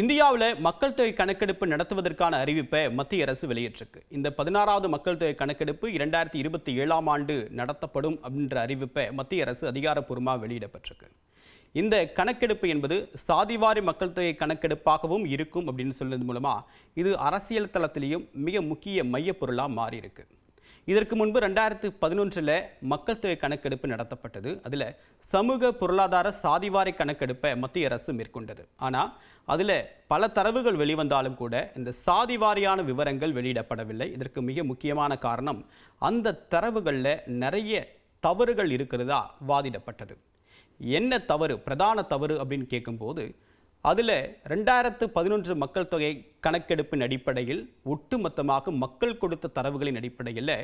இந்தியாவில் மக்கள் தொகை கணக்கெடுப்பு நடத்துவதற்கான அறிவிப்பை மத்திய அரசு வெளியிட்டிருக்கு. இந்த பதினாறாவது மக்கள் தொகை கணக்கெடுப்பு இரண்டாயிரத்தி இருபத்தி ஏழாம் ஆண்டு நடத்தப்படும் அப்படின்ற அறிவிப்பை மத்திய அரசு அதிகாரப்பூர்வமாக வெளியிடப்பட்டிருக்கு. இந்த கணக்கெடுப்பு என்பது சாதிவாரி மக்கள் தொகை கணக்கெடுப்பாகவும் இருக்கும் அப்படின்னு சொல்றது மூலமாக இது அரசியல் தளத்திலையும் மிக முக்கிய மையப்பொருளாக மாறியிருக்கு. இதற்கு முன்பு ரெண்டாயிரத்து பதினொன்றில் மக்கள் தொகை கணக்கெடுப்பு நடத்தப்பட்டது. அதில் சமூக பொருளாதார சாதிவாரி கணக்கெடுப்பை மத்திய அரசு மேற்கொண்டது. ஆனால் அதில் பல தரவுகள் வெளிவந்தாலும் கூட இந்த சாதிவாரியான விவரங்கள் வெளியிடப்படவில்லை. இதற்கு மிக முக்கியமான காரணம் அந்த தரவுகளில் நிறைய தவறுகள் இருக்கிறதா வாதிடப்பட்டது. என்ன தவறு? பிரதான தவறு அப்படின்னு கேட்கும்போது அதில் ரெண்டாயிரத்து பதினொன்று மக்கள் தொகை கணக்கெடுப்பின் அடிப்படையில் ஒட்டுமொத்தமாக மக்கள் கொடுத்த தரவுகளின் அடிப்படையில்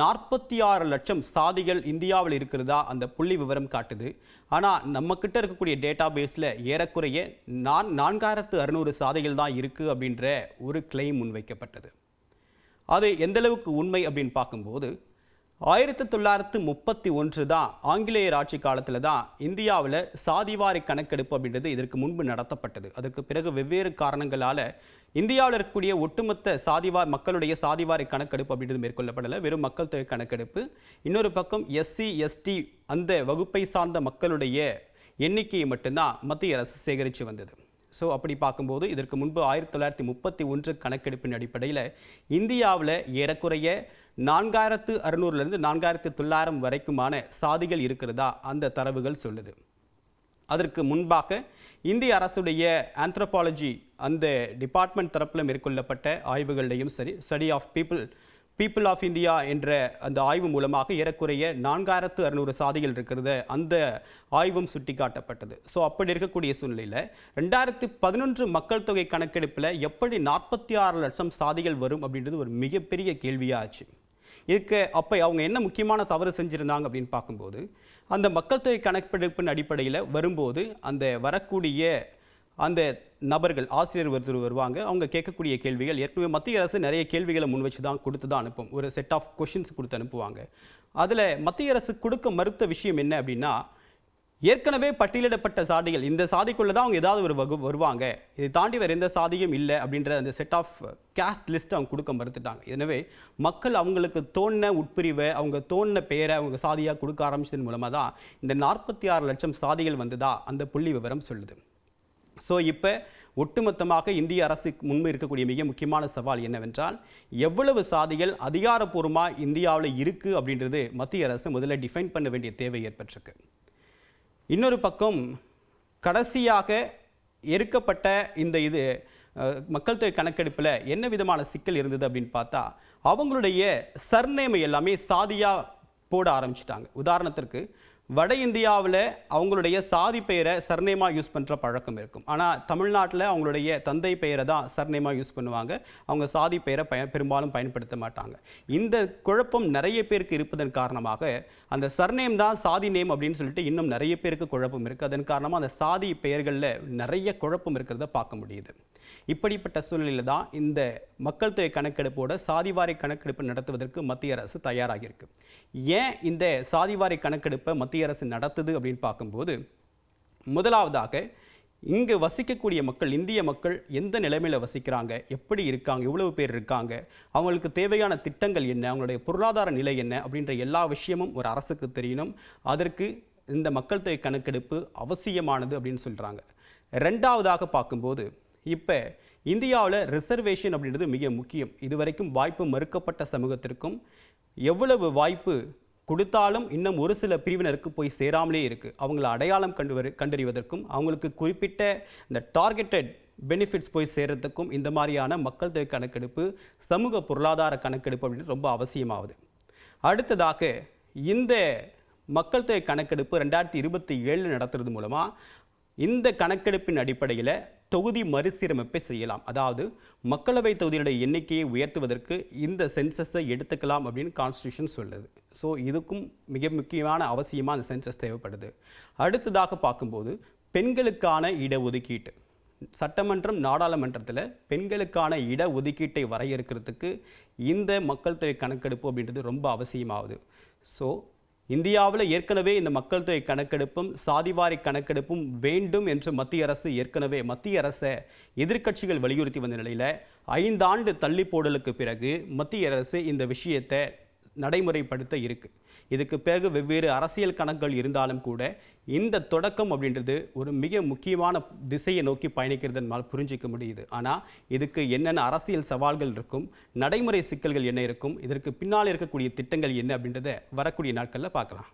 நாற்பத்தி ஆறு லட்சம் சாதிகள் இந்தியாவில் இருக்கிறதா அந்த புள்ளி விவரம் காட்டுது. ஆனால் நம்மக்கிட்ட இருக்கக்கூடிய டேட்டா பேஸில் ஏறக்குறைய நான் நான்காயிரத்து அறுநூறு சாதிகள் தான் இருக்குது அப்படின்ற ஒரு கிளைம் முன்வைக்கப்பட்டது. அது எந்தளவுக்கு உண்மை அப்படின்னு பார்க்கும்போது ஆயிரத்தி தொள்ளாயிரத்து முப்பத்தி ஒன்று தான் ஆங்கிலேயர் ஆட்சி காலத்தில் தான் இந்தியாவில் சாதிவாரி கணக்கெடுப்பு அப்படின்றது இதற்கு முன்பு நடத்தப்பட்டது. அதுக்கு பிறகு வெவ்வேறு காரணங்களால் இந்தியாவில் இருக்கக்கூடிய ஒட்டுமொத்த சாதிவார் மக்களுடைய சாதிவாரி கணக்கெடுப்பு அப்படின்றது மேற்கொள்ளப்படலை. வெறும் மக்கள் தொகை கணக்கெடுப்பு. இன்னொரு பக்கம் எஸ்சி எஸ்டி அந்த வகுப்பை சார்ந்த மக்களுடைய எண்ணிக்கையை மட்டும்தான் மத்திய அரசு சேகரித்து வந்தது. ஸோ அப்படி பார்க்கும்போது இதற்கு முன்பு ஆயிரத்தி தொள்ளாயிரத்தி முப்பத்தி ஒன்று கணக்கெடுப்பின் அடிப்படையில் இந்தியாவில் ஏறக்குறைய நான்காயிரத்து அறுநூறுலேருந்து நான்காயிரத்து தொள்ளாயிரம் வரைக்குமான சாதிகள் இருக்கிறதா அந்த தரவுகள் சொல்லுது. அதற்கு முன்பாக இந்திய அரசுடைய ஆந்த்ரோபாலஜி அந்த டிபார்ட்மெண்ட் தரப்பில் மேற்கொள்ளப்பட்ட ஆய்வுகள்லையும் சரி study of people people of India என்ற அந்த ஆய்வு மூலமாக ஏறக்குறைய நான்காயிரத்து அறுநூறு சாதிகள் இருக்கிறத அந்த ஆய்வும் சுட்டிக்காட்டப்பட்டது. ஸோ அப்படி இருக்கக்கூடிய சூழ்நிலையில் ரெண்டாயிரத்து பதினொன்று மக்கள் தொகை கணக்கெடுப்பில் எப்படி நாற்பத்தி ஆறு லட்சம் சாதிகள் வரும் அப்படின்றது ஒரு மிகப்பெரிய கேள்வியாச்சு இதுக்கு அப்போ அவங்க என்ன முக்கியமான தவறு செஞ்சுருந்தாங்க அப்படின்னு பார்க்கும்போது அந்த மக்கள் தொகை கணக்கெடுப்பின் அடிப்படையில் வரும்போது அந்த வரக்கூடிய அந்த நபர்கள் ஆசிரியர் ஒருத்தர் வருவாங்க அவங்க கேட்கக்கூடிய கேள்விகள் ஏற்கனவே மத்திய அரசு நிறைய கேள்விகளை முன் வச்சு தான் கொடுத்து தான் அனுப்பும். ஒரு செட் ஆஃப் கொஷின்ஸ் கொடுத்து அனுப்புவாங்க. அதில் மத்திய அரசு கொடுக்க மறுத்த விஷயம் என்ன அப்படின்னா ஏற்கனவே பட்டியலிடப்பட்ட சாதிகள் இந்த சாதிக்குள்ளே தான் அவங்க ஏதாவது ஒரு வகு வருவாங்க. இதை தாண்டி வேறு எந்த சாதியும் இல்லை அப்படின்ற அந்த செட் ஆஃப் கேஸ்ட் லிஸ்ட் அவங்க கொடுக்க மறுத்துட்டாங்க. எனவே மக்கள் அவங்களுக்கு தோணின உட்பிரிவை அவங்க தோணின பெயரை அவங்க சாதியாக கொடுக்க ஆரம்பிச்சதன் மூலமாக தான் இந்த நாற்பத்தி ஆறு லட்சம் சாதிகள் வந்ததா அந்த புள்ளி விவரம் சொல்லுது. ஸோ இப்போ ஒட்டுமொத்தமாக இந்திய அரசுக்கு முன்பு இருக்கக்கூடிய மிக முக்கியமான சவால் என்னவென்றால் எவ்வளவு சாதிகள் அதிகாரப்பூர்வமாக இந்தியாவில் இருக்குது அப்படின்றது மத்திய அரசு முதல்ல டிஃபைன் பண்ண வேண்டிய தேவை ஏற்பட்டிருக்கு. இன்னொரு பக்கம் கடைசியாக எடுக்கப்பட்ட இந்த இது மக்கள் தொகை கணக்கெடுப்பில் என்ன விதமான சிக்கல் இருந்தது அப்படின்னு பார்த்தா அவங்களுடைய சர்நேமை எல்லாமே சாதியாக போட ஆரம்பிச்சிட்டாங்க. உதாரணத்திற்கு வட இந்தியாவில் அவங்களுடைய சாதி பெயரை சர்நேமாக யூஸ் பண்ணுற பழக்கம் இருக்கும். ஆனால் தமிழ்நாட்டில் அவங்களுடைய தந்தை பெயரை தான் சர்நேமாக யூஸ் பண்ணுவாங்க. அவங்க சாதி பெயரை பய பெரும்பாலும் பயன்படுத்த மாட்டாங்க. இந்த குழப்பம் நிறைய பேருக்கு இருப்பதன் காரணமாக அந்த சர்நேம் தான் சாதி நேம் அப்படின்னு சொல்லிட்டு இன்னும் நிறைய பேருக்கு குழப்பம் இருக்குது அதன் காரணமாக அந்த சாதி பெயர்களில் நிறைய குழப்பம் இருக்கிறத பார்க்க முடியுது. இப்படிப்பட்ட சூழ்நிலையில் தான் இந்த மக்கள் தொகை கணக்கெடுப்போட சாதிவாரி கணக்கெடுப்பு நடத்துவதற்கு மத்திய அரசு தயாராகியிருக்கு. ஏன் இந்த சாதிவாரி கணக்கெடுப்பை மத்திய அரசு நடத்துது அப்படின்னு பார்க்கும்போது முதலாவதாக இங்கு வசிக்கக்கூடிய மக்கள் இந்திய மக்கள் எந்த நிலைமையில் வசிக்கிறாங்க எப்படி இருக்காங்க எவ்வளவு பேர் இருக்காங்க அவங்களுக்கு தேவையான திட்டங்கள் என்ன அவங்களுடைய பொருளாதார நிலை என்ன அப்படின்ற எல்லா விஷயமும் ஒரு அரசுக்கு தெரியணும். அதற்கு இந்த மக்கள் தொகை கணக்கெடுப்பு அவசியமானது அப்படின்னு சொல்கிறாங்க ரெண்டாவதாக பார்க்கும்போது இப்போ இந்தியாவில் ரிசர்வேஷன் அப்படின்றது மிக முக்கியம். இதுவரைக்கும் வாய்ப்பு மறுக்கப்பட்ட சமூகத்திற்கும் எவ்வளவு வாய்ப்பு கொடுத்தாலும் இன்னும் ஒரு சில பிரிவினருக்கு போய் சேராமலே இருக்குது அவங்கள அடையாளம் கண்டு வரு கண்டறிவதற்கும் அவங்களுக்கு குறிப்பிட்ட இந்த டார்கெட்டட் பெனிஃபிட்ஸ் போய் சேர்கிறதுக்கும் இந்த மாதிரியான மக்கள் தொகை கணக்கெடுப்பு சமூக பொருளாதார கணக்கெடுப்பு அப்படின்னு ரொம்ப அவசியமாகுது அடுத்ததாக இந்த மக்கள் தொகை கணக்கெடுப்பு ரெண்டாயிரத்தி இருபத்தி ஏழில் நடத்துறது மூலமாக இந்த கணக்கெடுப்பின் அடிப்படையில் தொகுதி மறுசீரமைப்பை செய்யலாம். அதாவது மக்களவை தொகுதிகளுடைய எண்ணிக்கையை உயர்த்துவதற்கு இந்த சென்சஸை எடுத்துக்கலாம் அப்படின்னு கான்ஸ்டியூஷன் சொல்லுது. ஸோ இதுக்கும் மிக முக்கியமான அவசியமாக அந்த சென்சஸ் தேவைப்படுது. அடுத்ததாக பார்க்கும்போது பெண்களுக்கான இடஒதுக்கீட்டு. சட்டமன்றம் நாடாளுமன்றத்தில் பெண்களுக்கான இட ஒதுக்கீட்டை வரையறுக்கிறதுக்கு இந்த மக்கள் தொகை கணக்கெடுப்பு அப்படின்றது ரொம்ப அவசியமாகுது. ஸோ இந்தியாவில் ஏற்கனவே இந்த மக்கள் தொகை கணக்கெடுப்பும் சாதிவாரி கணக்கெடுப்பும் வேண்டும் என்று மத்திய அரசு ஏற்கனவே மத்திய அரசை எதிர்க்கட்சிகள் வலியுறுத்தி வந்த நிலையில் ஐந்தாண்டு தள்ளி போடலுக்கு பிறகு மத்திய அரசு இந்த விஷயத்தை நடைமுறைப்படுத்த இருக்கு. இதுக்கு பிறகு வெவ்வேறு அரசியல் கணக்குகள் இருந்தாலும் கூட இந்த தொடக்கம் அப்படின்றது ஒரு மிக முக்கியமான திசையை நோக்கி பயணிக்கிறது நம்மால் புரிஞ்சிக்க முடியுது. ஆனால் இதுக்கு என்னென்ன அரசியல் சவால்கள் இருக்கும் நடைமுறை சிக்கல்கள் என்ன இருக்கும் இதற்கு பின்னால் இருக்கக்கூடிய திட்டங்கள் என்ன அப்படின்றத வரக்கூடிய நாட்களில் பார்க்கலாம்.